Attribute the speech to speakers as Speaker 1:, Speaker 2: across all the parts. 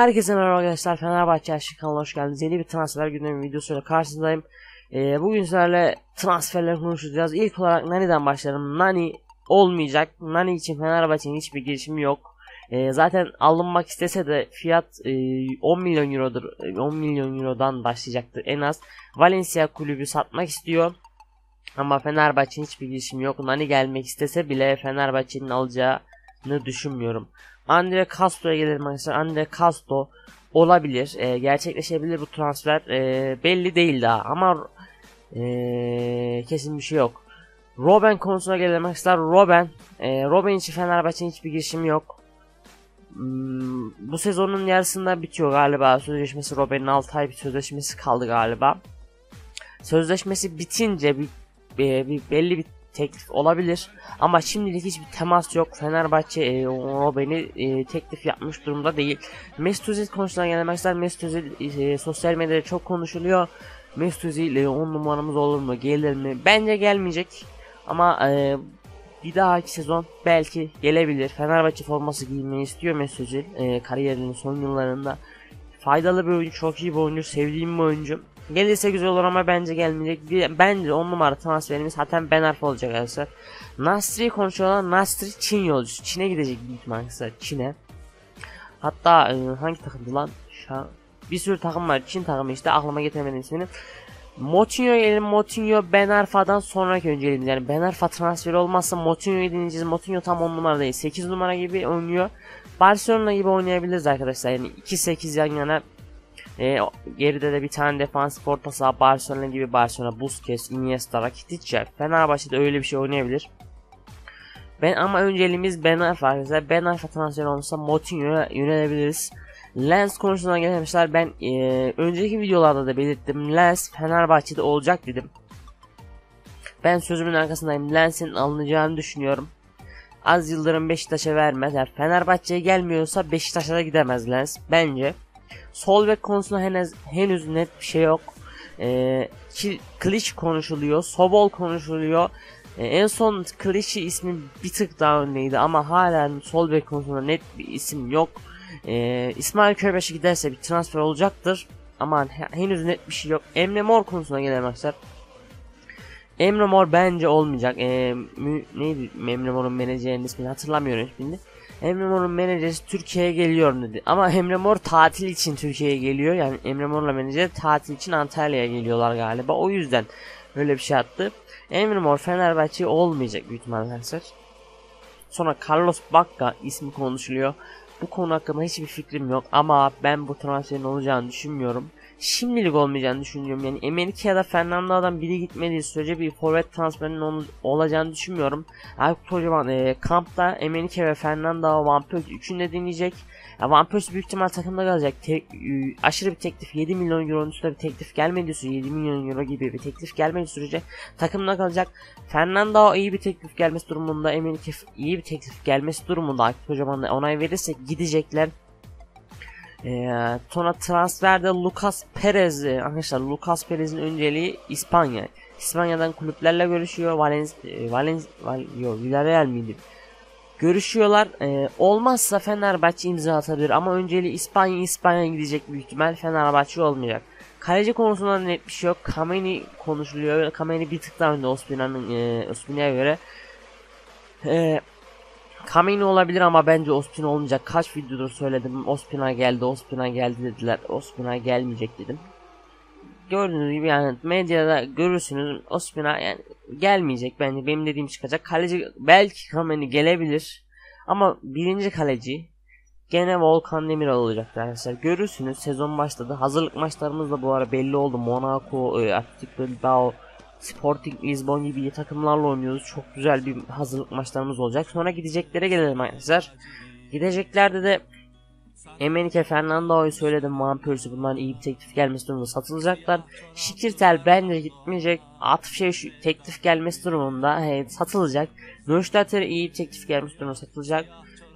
Speaker 1: Herkese merhaba arkadaşlar Fenerbahçe Aşkı kanalına hoş geldiniz. Yeni bir transfer gündemi videosuyla karşınızdayım. Ee, bugün sizlerle transferler konuşacağız. İlk olarak Nani'den başlayalım. Nani olmayacak. Nani için Fenerbahçe'nin hiçbir girişimi yok. Ee, zaten alınmak istese de fiyat e, 10 milyon eurodur. 10 milyon eurodan başlayacaktır en az. Valencia kulübü satmak istiyor. Ama Fenerbahçe'nin hiçbir girişimi yok. Nani gelmek istese bile Fenerbahçe'nin alacağını düşünmüyorum. Andre Castro'ya gelelim arkadaşlar. Andre Castro olabilir. E, gerçekleşebilir bu transfer. E, belli değil daha ama e, kesin bir şey yok. Robben konusuna gelelim arkadaşlar. Robben, e, Robben için Fenerbahçe'nin hiçbir girişimi yok. Hmm, bu sezonun yarısında bitiyor galiba sözleşmesi. Robben'in 6 ay bir sözleşmesi kaldı galiba. Sözleşmesi bitince bir, bir, bir belli bir teklif olabilir. Ama şimdilik hiçbir temas yok. Fenerbahçe e, Robben'i e, teklif yapmış durumda değil. Mesut Özil konusuna gelmek ister. Mesut Özil e, sosyal medyada çok konuşuluyor. Mesut Özil 10 e, numaramız olur mu? Gelir mi? Bence gelmeyecek. Ama e, bir dahaki sezon belki gelebilir. Fenerbahçe forması giymeyi istiyor Mesut Özil. E, kariyerinin son yıllarında. Faydalı bir oyuncu, çok iyi bir oyuncu, sevdiğim bir oyuncu. Gelirse güzel olur ama bence gelmeyecek. Bence 10 numara transferimiz zaten Ben Arfa olacak arkadaşlar. Nasri konuşuyorlar. Nasri Çin yolcusu. Çin'e gidecek büyük arkadaşlar. Çin'e. Hatta e, hangi takımdı lan? Şu bir sürü takım var. Çin takımı işte aklıma getiremedim ismini. Motinho gelelim. Motinho Ben Arfa'dan sonraki önceliğimiz. Yani Ben Arfa transferi olmazsa Motinho'yu dinleyeceğiz. Motinho tam 10 numara değil. 8 numara gibi oynuyor. Barcelona gibi oynayabiliriz arkadaşlar. Yani 2-8 yan yana e, geride de bir tane defans orta saha Barcelona gibi Barcelona, Busquets, Iniesta, Rakitic Fenerbahçe'de öyle bir şey oynayabilir. Ben ama önceliğimiz Ben Arfa arkadaşlar. Ben Arfa transferi olursa Moutinho'ya yönelebiliriz. Lens konusuna gelmişler. Ben e, önceki videolarda da belirttim. Lens Fenerbahçe'de olacak dedim. Ben sözümün arkasındayım. Lens'in alınacağını düşünüyorum. Az Yıldırım Beşiktaş'a vermez. Eğer Fenerbahçe'ye gelmiyorsa Beşiktaş'a da gidemez Lens. Bence. Sol bek konusunda henüz, henüz net bir şey yok. Ee, Klitsch konuşuluyor. Sobol konuşuluyor. Ee, en son Klitsch'i ismi bir tık daha öndeydi ama hala sol bek konusunda net bir isim yok. Ee, İsmail Köybaşı giderse bir transfer olacaktır. Ama henüz net bir şey yok. Emre Mor konusuna gelelim arkadaşlar. Emre Mor bence olmayacak. Ee, mü, neydi Emre Mor'un menajerinin ismini hatırlamıyorum şimdi. Emre Mor'un menajeri Türkiye'ye geliyor dedi. Ama Emre Mor tatil için Türkiye'ye geliyor. Yani Emre Mor'la menajer tatil için Antalya'ya geliyorlar galiba. O yüzden öyle bir şey attı. Emre Mor Fenerbahçe olmayacak büyük ihtimalle arkadaşlar. Sonra Carlos Bacca ismi konuşuluyor. Bu konu hakkında hiçbir fikrim yok ama ben bu transferin olacağını düşünmüyorum şimdilik olmayacağını düşünüyorum. Yani Emenike ya da Fernando'dan biri gitmediği sürece bir forvet transferinin olacağını düşünmüyorum. Aykut Kocaman e, kampta Emenike ve Fernando Van Persie üçünü dinleyecek. Ya Van Persie büyük ihtimal takımda kalacak. Te, e, aşırı bir teklif 7 milyon euronun üstünde bir teklif gelmediği sürece 7 milyon euro gibi bir teklif gelmediği sürece takımda kalacak. Fernando iyi bir teklif gelmesi durumunda Emenike iyi bir teklif gelmesi durumunda Aykut Kocaman onay verirse gidecekler. Ee, sonra transferde Lucas Perez arkadaşlar Lucas Perez'in önceliği İspanya. İspanya'dan kulüplerle görüşüyor. Valens e, Valens Val, yok Villarreal miydi? Görüşüyorlar. Ee, olmazsa Fenerbahçe imza atabilir ama önceliği İspanya İspanya gidecek büyük ihtimal Fenerbahçe olmayacak. Kaleci konusunda net bir şey yok. Kameni konuşuluyor. Kameni bir tık daha önde Ospina'nın e, Ospina'ya göre. E, Kameni olabilir ama bence Ospina olmayacak. Kaç videodur söyledim. Ospina geldi, Ospina geldi dediler. Ospina gelmeyecek dedim. Gördüğünüz gibi yani medyada görürsünüz Ospina yani gelmeyecek bence. Benim dediğim çıkacak. Kaleci belki Kameni gelebilir. Ama birinci kaleci gene Volkan Demirel olacak arkadaşlar. Görürsünüz sezon başladı. Hazırlık maçlarımız da bu ara belli oldu. Monaco, e, Atletico Bilbao, Sporting Lisbon gibi takımlarla oynuyoruz. Çok güzel bir hazırlık maçlarımız olacak. Sonra gideceklere gelelim arkadaşlar. Gideceklerde de Emenike Fernando'yu söyledim. Van Persie bundan iyi bir teklif gelmesi durumunda satılacaklar. Şikirtel bence gitmeyecek. Atıf şey şu teklif gelmesi durumunda he, satılacak. Nöşter'e iyi bir teklif gelmesi durumunda satılacak.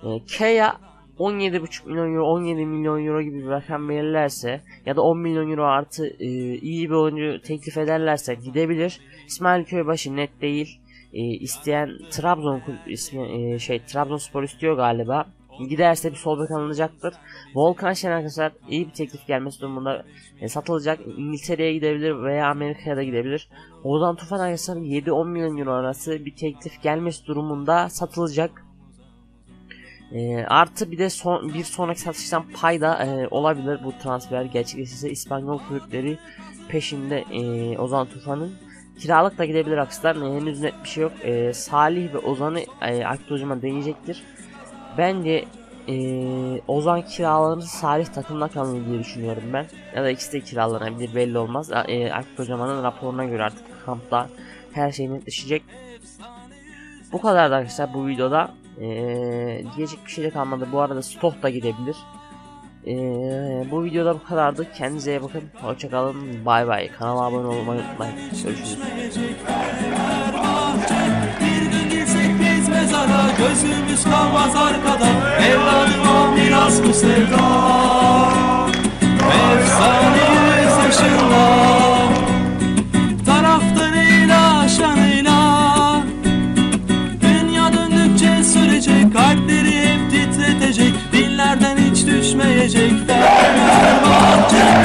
Speaker 1: E, Kea 17,5 milyon euro 17 milyon euro gibi bir rakam verirlerse ya da 10 milyon euro artı e, iyi bir oyuncu teklif ederlerse gidebilir. İsmail Köybaşı net değil. E, isteyen Trabzon ismi e, şey Trabzonspor istiyor galiba. Giderse bir sol bek alınacaktır. Volkan Şen arkadaşlar iyi bir teklif gelmesi durumunda e, satılacak. İngiltere'ye gidebilir veya Amerika'ya da gidebilir. Ozan Tufan arkadaşlar 7-10 milyon euro arası bir teklif gelmesi durumunda satılacak. E, artı bir de son, bir sonraki satıştan payda e, olabilir bu transfer gerçekleşirse İspanyol kulüpleri peşinde e, Ozan Tufan'ın. Kiralık da gidebilir akslar. E, henüz net bir şey yok. E, Salih ve Ozan'ı e, Aykut Hocam'a deneyecektir. Bence e, Ozan kiralanır Salih takımda kalır diye düşünüyorum ben. Ya da ikisi de kiralanabilir belli olmaz. E, Aykut Hocam'ın raporuna göre artık kampta her şey netleşecek. Bu kadar da arkadaşlar bu videoda. E, diyecek bir şey de kalmadı. Bu arada stok da gidebilir. Ee, bu videoda bu kadardı. Kendinize iyi bakın. Hoşçakalın. Bay bay. Kanala abone olmayı unutmayın. Görüşürüz.
Speaker 2: Gözümüz kalmaz arkada Evladıma miras bu sevda take that.